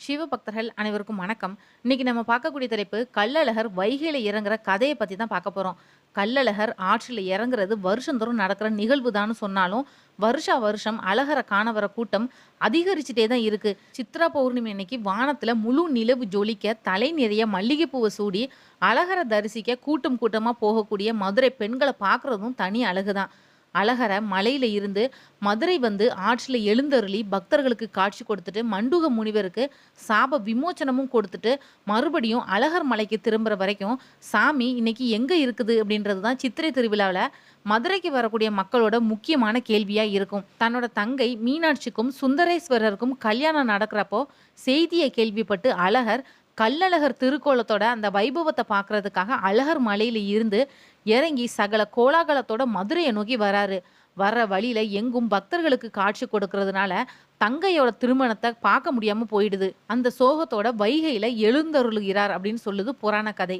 சிவபக்தர்கள் அனைவருக்கும் வணக்கம். இன்னைக்கு நம்ம பார்க்கக்கூடிய தலைப்பு கல்லழகர் வைகையில் இறங்குற கதையை பற்றி தான் பார்க்க போகிறோம் கள்ளழகர் ஆற்றில் இறங்குறது வருஷந்தோறும் நடக்கிற நிகழ்வு தான் சொன்னாலும் வருஷா வருஷம் அழகரை காண வர கூட்டம் அதிகரிச்சுட்டே தான் இருக்கு. சித்ரா பௌர்ணமி அன்னைக்கு வானத்துல முழு நிலவு ஜொலிக்க தலை நிறைய மல்லிகைப்பூவை சூடி அழகரை தரிசிக்க கூட்டம் கூட்டமாக போகக்கூடிய மதுரை பெண்களை பார்க்குறதும் தனி அழகு தான் அழகரை மலையில இருந்து மதுரை வந்து ஆற்றில் எழுந்தருளி பக்தர்களுக்கு காட்சி கொடுத்துட்டு மண்டுக முனிவருக்கு சாப விமோச்சனமும் கொடுத்துட்டு மறுபடியும் அழகர் மலைக்கு திரும்புற வரைக்கும் சாமி இன்னைக்கு எங்க இருக்குது அப்படின்றது தான் சித்திரை திருவிழாவில் மதுரைக்கு வரக்கூடிய மக்களோட முக்கியமான கேள்வியாக இருக்கும். தன்னோட தங்கை மீனாட்சிக்கும் சுந்தரேஸ்வரருக்கும் கல்யாணம் நடக்கிறப்போ செய்தியை கேள்விப்பட்டு அழகர் கல்லழகர் திருக்கோலத்தோட அந்த வைபவத்தை பார்க்கறதுக்காக அழகர் மலையில இருந்து இறங்கி சகல கோலாகலத்தோட மதுரையை நோக்கி வராரு. வர்ற வழியில எங்கும் பக்தர்களுக்கு காட்சி கொடுக்கறதுனால தங்கையோட திருமணத்தை பார்க்க முடியாம போயிடுது. அந்த சோகத்தோட வைகையில எழுந்தருளுகிறார் அப்படின்னு சொல்லுது புராண கதை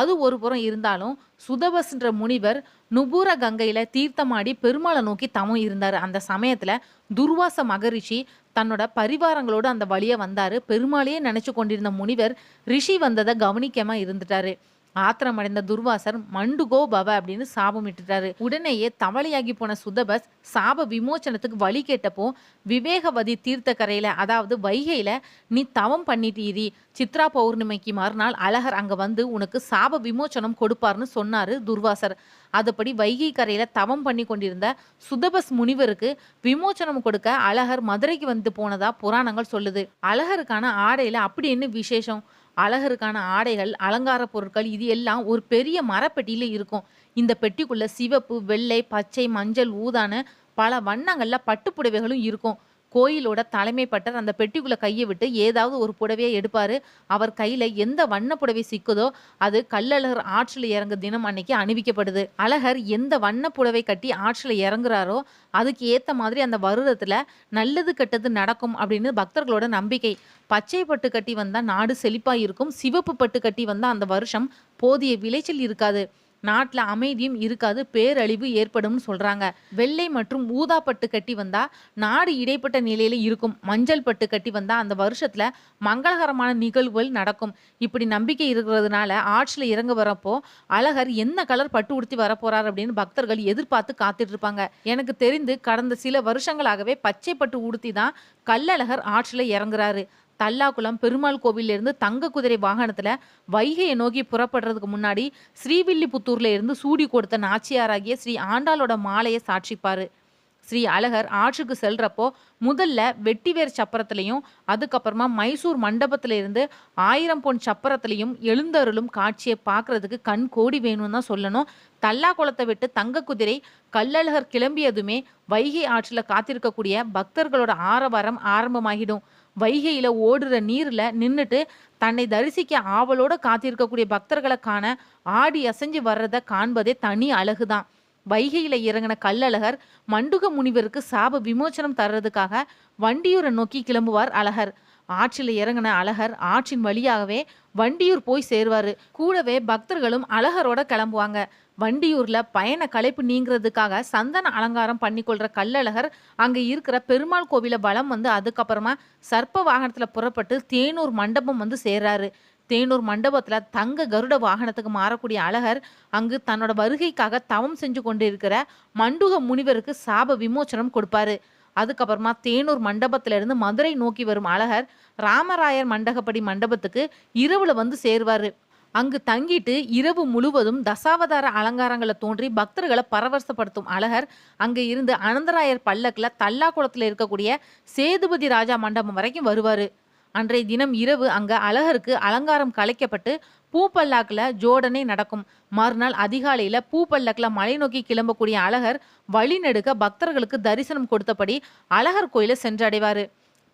அது ஒரு புறம் இருந்தாலும் சுதபஸ்ன்ற முனிவர் நுபூர கங்கையில தீர்த்தமாடி பெருமாளை நோக்கி தமம் இருந்தார். அந்த சமயத்துல துர்வாச மகரிஷி தன்னோட பரிவாரங்களோடு அந்த வழியை வந்தாரு. பெருமாளையே நினைச்சு கொண்டிருந்த முனிவர் ரிஷி வந்ததை கவனிக்காம இருந்துட்டாரு. ஆத்திரமடைந்த துர்வாசர் மண்டுகோ பவ அப்படின்னு சாபம் இட்டுட்டாரு. உடனேயே தவளையாகி போன சுதபஸ் சாப விமோச்சனத்துக்கு வழி கேட்டப்போ விவேகவதி தீர்த்த கரையில அதாவது வைகையில நீ தவம் பண்ணிட்டீரி. சித்ரா பௌர்ணமிக்கு மறுநாள் அழகர் அங்க வந்து உனக்கு சாப விமோச்சனம் கொடுப்பார்னு சொன்னாரு துர்வாசர். அதுபடி வைகை கரையில தவம் பண்ணி கொண்டிருந்த சுதபஸ் முனிவருக்கு விமோச்சனம் கொடுக்க அழகர் மதுரைக்கு வந்து போனதா புராணங்கள் சொல்லுது. அழகருக்கான ஆடையில அப்படி என்ன விசேஷம்? அழகருக்கான ஆடைகள் அலங்கார பொருட்கள் இது எல்லாம் ஒரு பெரிய மரப்பெட்டியில் இருக்கும். இந்த பெட்டிக்குள்ள சிவப்பு வெள்ளை பச்சை மஞ்சள் ஊதான பல வண்ணங்களில் பட்டுப்புடவைகளும் இருக்கும். கோயிலோட தலைமை பட்டர் அந்த பெட்டிக்குள்ள கையை விட்டு ஏதாவது ஒரு புடவையை எடுப்பாரு. அவர் கையில எந்த வண்ண புடவை சிக்குதோ அது கள்ளழகர் ஆற்றில் இறங்கு தினம் அன்னைக்கு அணிவிக்கப்படுது. அழகர் எந்த வண்ண புடவை கட்டி ஆற்றில் இறங்குறாரோ அதுக்கு ஏத்த மாதிரி அந்த வருடத்துல நல்லது கெட்டது நடக்கும் அப்படின்னு பக்தர்களோட நம்பிக்கை. பச்சை பட்டு கட்டி வந்தா நாடு செழிப்பா இருக்கும். சிவப்பு பட்டு கட்டி வந்தா அந்த வருஷம் போதிய விளைச்சல் இருக்காது. நாட்டில் அமைதியும் இருக்காது பேரழிவு ஏற்படும்னு சொல்றாங்க. வெள்ளை மற்றும் ஊதா பட்டு கட்டி வந்தா நாடு இடைப்பட்ட நிலையில இருக்கும். மஞ்சள் பட்டு கட்டி வந்தா அந்த வருஷத்துல மங்களகரமான நிகழ்வுகள் நடக்கும். இப்படி நம்பிக்கை இருக்கிறதுனால ஆற்றில் இறங்க வரப்போ அழகர் என்ன கலர் பட்டு உடுத்தி வரப்போறார் அப்படின்னு பக்தர்கள் எதிர்பார்த்து காத்துட்டு இருப்பாங்க. எனக்கு தெரிந்து கடந்த சில வருஷங்களாகவே பச்சை பட்டு உடுத்தி தான் கள்ளழகர் ஆற்றில் இறங்குறாரு. தல்லாக்குளம் பெருமாள் கோவில்ல இருந்து தங்க குதிரை வாகனத்துல வைகையை நோக்கி புறப்படுறதுக்கு முன்னாடி ஸ்ரீவில்லிபுத்தூர்ல இருந்து சூடி கொடுத்த நாச்சியாராகிய ஸ்ரீ ஆண்டாளோட மாலையை சாட்சிப்பாரு. ஸ்ரீ அழகர் ஆற்றுக்கு செல்றப்போ முதல்ல வெட்டிவேர் சப்பரத்திலையும் அதுக்கப்புறமா மைசூர் மண்டபத்துல இருந்து ஆயிரம் பொன் சப்பரத்திலையும் எழுந்தருளும் காட்சியை பார்க்கறதுக்கு கண் கோடி வேணும்னு தான் சொல்லணும். தல்லா குளத்தை விட்டு தங்க குதிரை கள்ளழகர் கிளம்பியதுமே வைகை ஆற்றுல காத்திருக்கக்கூடிய பக்தர்களோட ஆரவாரம் ஆரம்பமாகிடும். வைகையில் ஓடுற நீர்ல நின்னுட்டு தன்னை தரிசிக்க ஆவலோடு காத்திருக்கக்கூடிய பக்தர்களை காண ஆடி அசைஞ்சு வர்றதை காண்பதே தனி அழகுதான். வைகையில் இறங்கின கல்லழகர் மண்டுக முனிவருக்கு சாப விமோச்சனம் தர்றதுக்காக வண்டியூரை நோக்கி கிளம்புவார் அழகர். ஆற்றில் இறங்கின அழகர் ஆற்றின் வழியாகவே வண்டியூர் போய் சேர்வாரு. கூடவே பக்தர்களும் அழகரோட கிளம்புவாங்க. வண்டியூர்ல பயண களைப்பு நீங்கிறதுக்காக சந்தன அலங்காரம் பண்ணிக்கொள்ற கல்லழகர் அங்க இருக்கிற பெருமாள் கோவில பலம் வந்து அதுக்கப்புறமா சர்ப்ப வாகனத்துல புறப்பட்டு தேனூர் மண்டபம் வந்து சேர்றாரு. தேனூர் மண்டபத்துல தங்க கருட வாகனத்துக்கு மாறக்கூடிய அழகர் அங்கு தன்னோட வருகைக்காக தவம் செஞ்சு கொண்டிருக்கிற மண்டுக முனிவருக்கு சாப விமோச்சனம் கொடுப்பாரு. அதுக்கப்புறமா தேனூர் மண்டபத்திலிருந்து மதுரை நோக்கி வரும் அழகர் ராமராயர் மண்டகப்படி மண்டபத்துக்கு இரவுல வந்து சேருவாரு. அங்கு தங்கிட்டு இரவு முழுவதும் தசாவதார அலங்காரங்களை தோன்றி பக்தர்களை பரவசப்படுத்தும் அழகர் அங்கே இருந்து அனந்தராயர் பல்லக்கில் தல்லா குளத்தில் இருக்கக்கூடிய சேதுபதி ராஜா மண்டபம் வரைக்கும் வருவார். அன்றைய தினம் இரவு அங்கே அழகருக்கு அலங்காரம் கலைக்கப்பட்டு பூப்பல்லாக்கில் ஜோடனை நடக்கும். மறுநாள் அதிகாலையில் பூப்பல்லக்குல மலை நோக்கி கிளம்பக்கூடிய அழகர் வழிநெடுக பக்தர்களுக்கு தரிசனம் கொடுத்தபடி அழகர் கோயிலை சென்றடைவார்.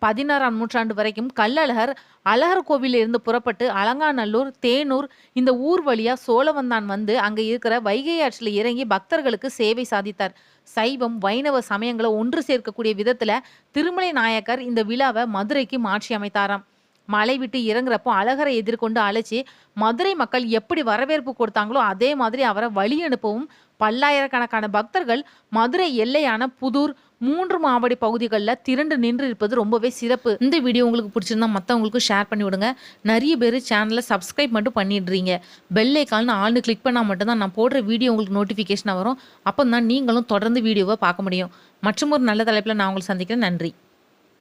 பதினாறாம் நூற்றாண்டு வரைக்கும் கல்லழகர் அழகர் கோவிலில் இருந்து புறப்பட்டு அலங்காநல்லூர் தேனூர் இந்த ஊர் வழியா சோழவந்தான் வந்து அங்கே இருக்கிற வைகை ஆற்றில் இறங்கி பக்தர்களுக்கு சேவை சாதித்தார். சைவம் வைணவ சமயங்களை ஒன்று சேர்க்கக்கூடிய விதத்தில் திருமலை நாயக்கர் இந்த விழாவை மதுரைக்கு மாற்றி அமைத்தாராம். மலை விட்டு இறங்குறப்போ அழகரை எதிர்கொண்டு அழைச்சி மதுரை மக்கள் எப்படி வரவேற்பு கொடுத்தாங்களோ அதே மாதிரி அவரை வழி அனுப்பவும் பல்லாயிரக்கணக்கான பக்தர்கள் மதுரை எல்லையான புதூர் மூன்று மாவடி பகுதிகளில் திரண்டு நின்று இருப்பது ரொம்பவே சிறப்பு. இந்த வீடியோ உங்களுக்கு பிடிச்சிருந்தா மற்றவங்களுக்கும் ஷேர் பண்ணி விடுங்க. நிறைய பேர் சேனலை சப்ஸ்கிரைப் மட்டும் பண்ணிடுறீங்க. பெல் ஐக்கால்னு ஆள்னு கிளிக் பண்ணால் மட்டும்தான் நான் போடுற வீடியோ உங்களுக்கு நோட்டிஃபிகேஷன் வரும். அப்போ தான் நீங்களும் தொடர்ந்து வீடியோவை பார்க்க முடியும். மற்றும் ஒரு நல்ல தலைப்பில் நான் உங்களை சந்திக்கிறேன். நன்றி.